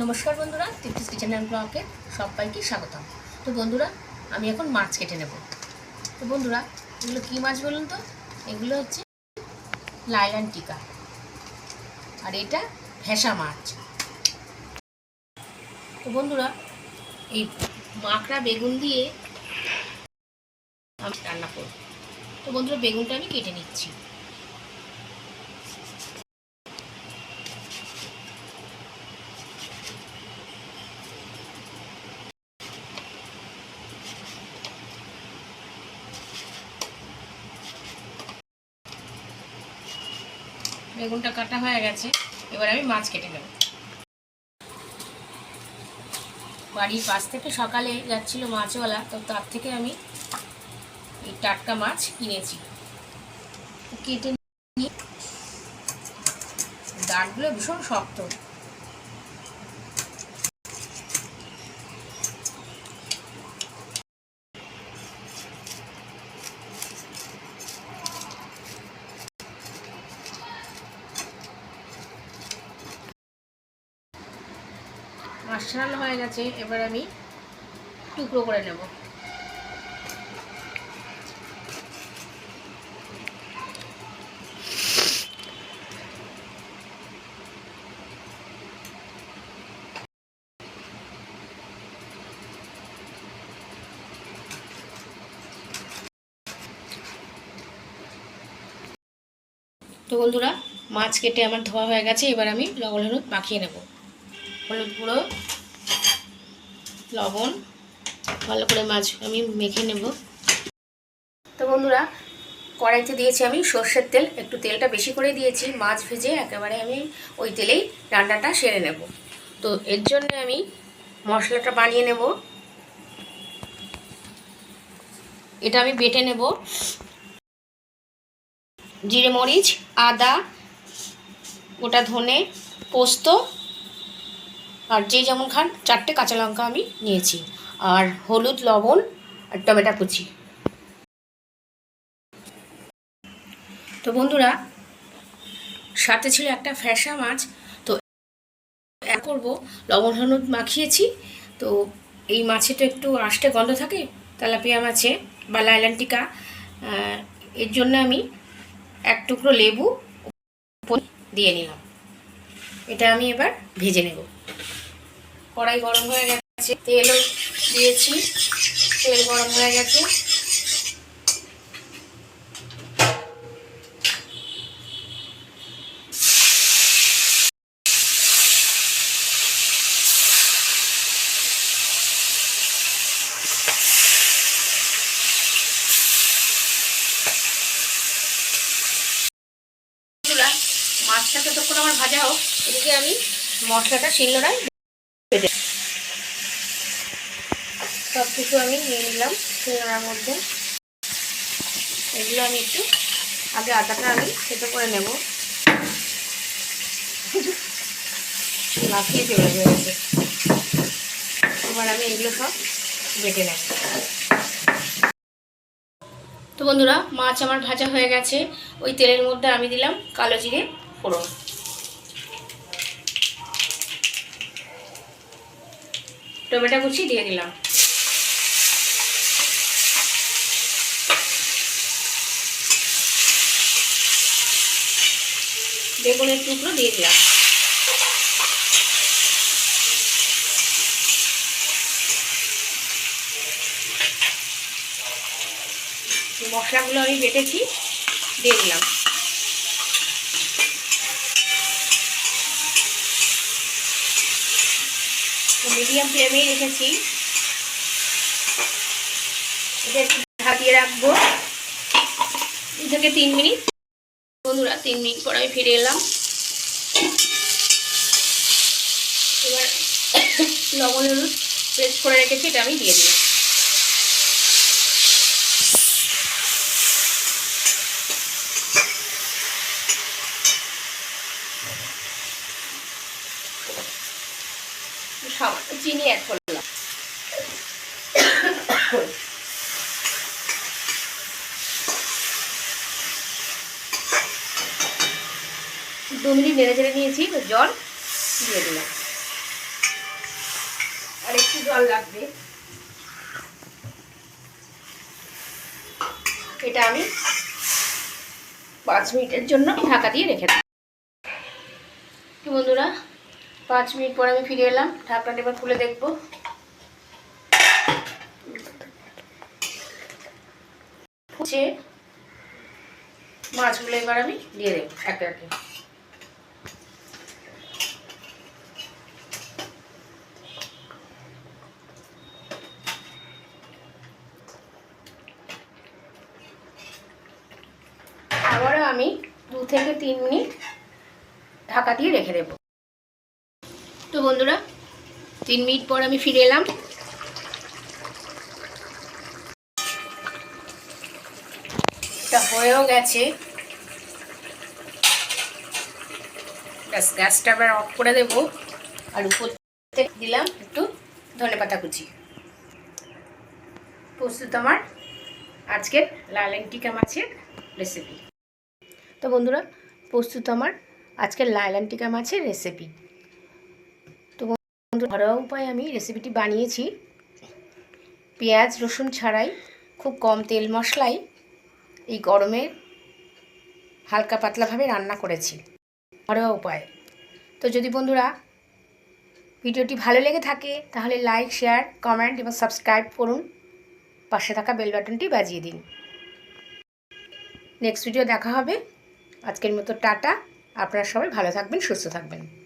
নমস্কার বন্ধুরা তৃপ্তিস kitchen and ব্লগে সবাইকে স্বাগতম। তো বন্ধুরা, আমি এখন মাছ কেটে নেব। তো বন্ধুরা, এগুলো কী মাছ বলুন তো? এগুলো হচ্ছে লাইলান টিকা। আর এটা ভেসা মাছ। তো বন্ধুরা, এই মাকড়া বেগুন দিয়ে আমি রান্না করব। তো বন্ধুরা, বেগুনটা আমি কেটে নিচ্ছি। বেগুনটা কাটা হয়ে গেছে, এবার আমি মাছ কেটে নেব। বাড়ির পাশ থেকে সকালে যাচ্ছিল মাছওয়ালা, তো তার থেকে আমি এই টাটকা মাছ কিনেছি। কেটে নিয়ে, দাঁতগুলো ভীষণ শক্ত। ছাড়ানো হয়ে গেছে, এবার আমি টুকরো করে নেব। তো বন্ধুরা, মাছ কেটে আমার ধোয়া হয়ে গেছে, এবার আমি লবণ হলুদ মাখিয়ে নেব। হলুদ গুঁড়ো, লবণ, ভালো করে মাছ আমি মেখে নেব। তো বন্ধুরা, কড়াইতে দিয়েছি আমি সর্ষের তেল, একটু তেলটা বেশি করে দিয়েছি, মাছ ভেজে একেবারে আমি ওই তেলেই রান্নাটা সেরে নেব। তো এর জন্য আমি মশলাটা বানিয়ে নেব। এটা আমি বেটে নেব। জিরে মরিচ, আদা, গোটা ধনে, পোস্ত আর যে যেমন খান, চারটে কাঁচা লঙ্কা আমি নিয়েছি। আর হলুদ, লবণ আর টমেটো কুচি। তো বন্ধুরা, সাথে ছিল একটা ফ্যাসা মাছ, তো করব। লবণ, হলুদ মাখিয়েছি, তো এই মাছে তো একটু আষ্টে গন্ধ থাকে, তেলাপিয়া মাছে বা লাইলান্টিকা এর জন্য আমি এক টুকরো লেবু দিয়ে নিলাম। এটা আমি এবার ভেজে নেব। কড়াই গরম হয়ে গেছে। তেলও দিয়েছি। তেল গরম হয়ে গেছে। মাছটা ততক্ষণ আমার ভাজা হোক। এদিকে আমি মশলাটা শিলনোড়ায় বেটে সব কিছু আমি নিয়ে নিলাম শিলনোড়ার মধ্যে। এগুলো আমি একটু আগে আটাটা আমি সেটা করে নেব। লাফিয়ে চলে গেছে। এবার আমি এগুলো সব বেটে নেব। তো বন্ধুরা, মাছ আমার ভাজা হয়ে গেছে। ওই তেলের মধ্যে আমি দিলাম কালো জিরে ফোড়ন। টমেটো কুচি দিয়ে দিলাম। বেগুনের টুকরো দিয়ে দিলাম। মশলাগুলো আমি বেটেছি, দিয়ে দিলাম। মিডিয়াম ফ্লেমেই রেখেছি। এটা একটু রাখব। দু থেকে তিন মিনিট। বন্ধুরা, তিন মিনিট পর আমি ফিরে এলাম। এবার লবণ হলুদ পেস্ট করে রেখেছি, এটা আমি দিয়ে দিলাম। চিনি অ্যাড দু মিনিট নেড়ে চেড়ে নিয়েছি জল দিয়ে দিলাম। আর একটু জল লাগবে। এটা আমি পাঁচ মিনিটের জন্য ঢাকা দিয়ে রেখে কি বন্ধুরা, পাঁচ মিনিট পর আমি ফিরে এলাম, ঢাকনাটা এবার খুলে দেখব। মাছগুলো এবার আমি দিয়ে দেবো, একে একে আবারও আমি দু থেকে তিন মিনিট ঢাকা দিয়ে রেখে দেব। তো বন্ধুরা, তিন মিনিট পর আমি ফিরে এলাম। হয়েও গেছে। গ্যাসটা আবার অফ করে দেবো। আর উপর দিলাম একটু ধনে পাতা কুচি। প্রস্তুত আমার আজকের লালেন টিকা মাছের রেসিপি তো বন্ধুরা, প্রস্তুত আমার আজকের লাইলান টিকা মাছের রেসিপি তো বন্ধু ঘরোয়া উপায়ে আমি রেসিপিটি বানিয়েছি। পেঁয়াজ, রসুন ছাড়াই, খুব কম তেল মশলায় এই গরমে হালকা পাতলাভাবে রান্না করেছি, ঘরোয়া উপায়। তো যদি বন্ধুরা ভিডিওটি ভালো লেগে থাকে, তাহলে লাইক, শেয়ার, কমেন্ট এবং সাবস্ক্রাইব করুন। পাশে থাকা বেল বাটনটি বাজিয়ে দিন। নেক্সট ভিডিও দেখা হবে। আজকের মতো টাটা। আপনারা সবাই ভালো থাকবেন সুস্থ থাকবেন।